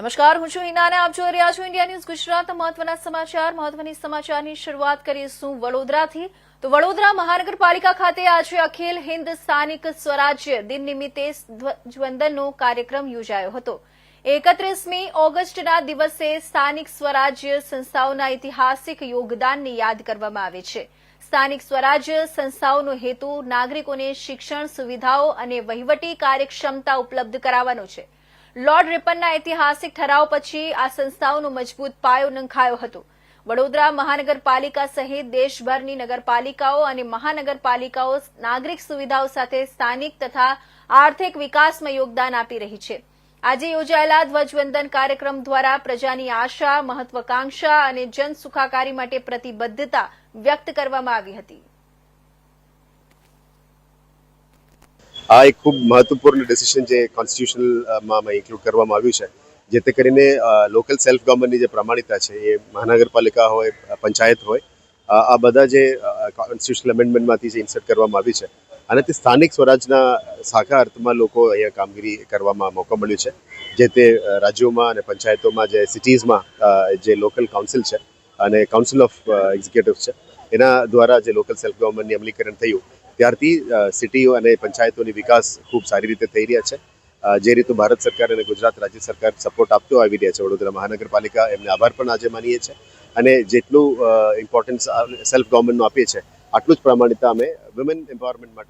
નમસ્કાર, હું છું હિના આપ જોઈ રહ્યા છો ઇન્ડિયા ન્યૂઝ ગુજરાત. મહત્વના સમાચાર, મહત્વની સમાચારની શરૂઆત કરીશું વડોદરાથી. તો વડોદરા મહાનગરપાલિકા ખાતે આજે અખિલ હિન્દ સ્થાનિક સ્વરાજ્ય દિન નિમિત્તે ધ્વજવંદનનો કાર્યક્રમ યોજાયો હતો. એકત્રીસમી ઓગસ્ટના દિવસે સ્થાનિક સ્વરાજ્ય સંસ્થાઓના ઐતિહાસિક યોગદાનને યાદ કરવામાં આવે છે. સ્થાનિક સ્વરાજ્ય સંસ્થાઓનો હેતુ નાગરિકોને શિક્ષણ સુવિધાઓ અને વહીવટી કાર્યક્ષમતા ઉપલબ્ધ કરાવવાનો છે. લોર્ડ રિપનના ઐતિહાસિક ઠરાવ પછી આ સંસ્થાઓનો મજબૂત પાયો નંખાયો હતો. વડોદરા મહાનગરપાલિકા સહિત દેશભરની નગરપાલિકાઓ અને મહાનગરપાલિકાઓ નાગરિક સુવિધાઓ સાથે સ્થાનિક તથા આર્થિક વિકાસમાં યોગદાન આપી રહી છે. આજે યોજાયેલા ધ્વજવંદન કાર્યક્રમ દ્વારા પ્રજાની આશા, મહત્વાકાંક્ષા અને જન સુખાકારી માટે પ્રતિબદ્ધતા વ્યક્ત કરવામાં આવી હતી. આ એક ખૂબ મહત્વપૂર્ણ ડિસિઝન જે કોન્સ્ટિટ્યુશનલમાં ઇન્ક્લુડ કરવામાં આવ્યું છે. જેથી કરીને લોકલ સેલ્ફ ગવર્મેન્ટની જે પ્રમાણિકતા છે, એ મહાનગરપાલિકા હોય પંચાયત હોય આ બધા જે કોન્સ્ટિટ્યુશનલ અમેન્ડમેન્ટમાંથી જે ઇન્સર્ટ કરવામાં આવી છે. અને તે સ્થાનિક સ્વરાજના સાખા અર્થમાં લોકો અહીંયા કામગીરી કરવામાં મોકો મળ્યો છે. જે તે રાજ્યોમાં અને પંચાયતોમાં જે સિટીઝમાં જે લોકલ કાઉન્સિલ છે અને કાઉન્સિલ ઓફ એક્ઝિક્યુટિવ છે, એના દ્વારા જે લોકલ સેલ્ફ ગવર્મેન્ટની અમલીકરણ થયું ત્યારથી સિટીઓ અને પંચાયતોની વિકાસ ખૂબ સારી રીતે થઈ રહ્યા છે. જે રીતે ભારત સરકાર અને ગુજરાત રાજ્ય સરકાર સપોર્ટ આપતો આવી રહ્યા છે વડોદરા મહાનગરપાલિકા, એમને આભાર પણ આજે માનીએ છીએ. અને જેટલું ઇમ્પોર્ટન્સ સેલ્ફ ગવર્મેન્ટનું આપીએ છીએ, આટલું જ પ્રમાણિતા અમે વુમેન એમ્પાવરમેન્ટ માટે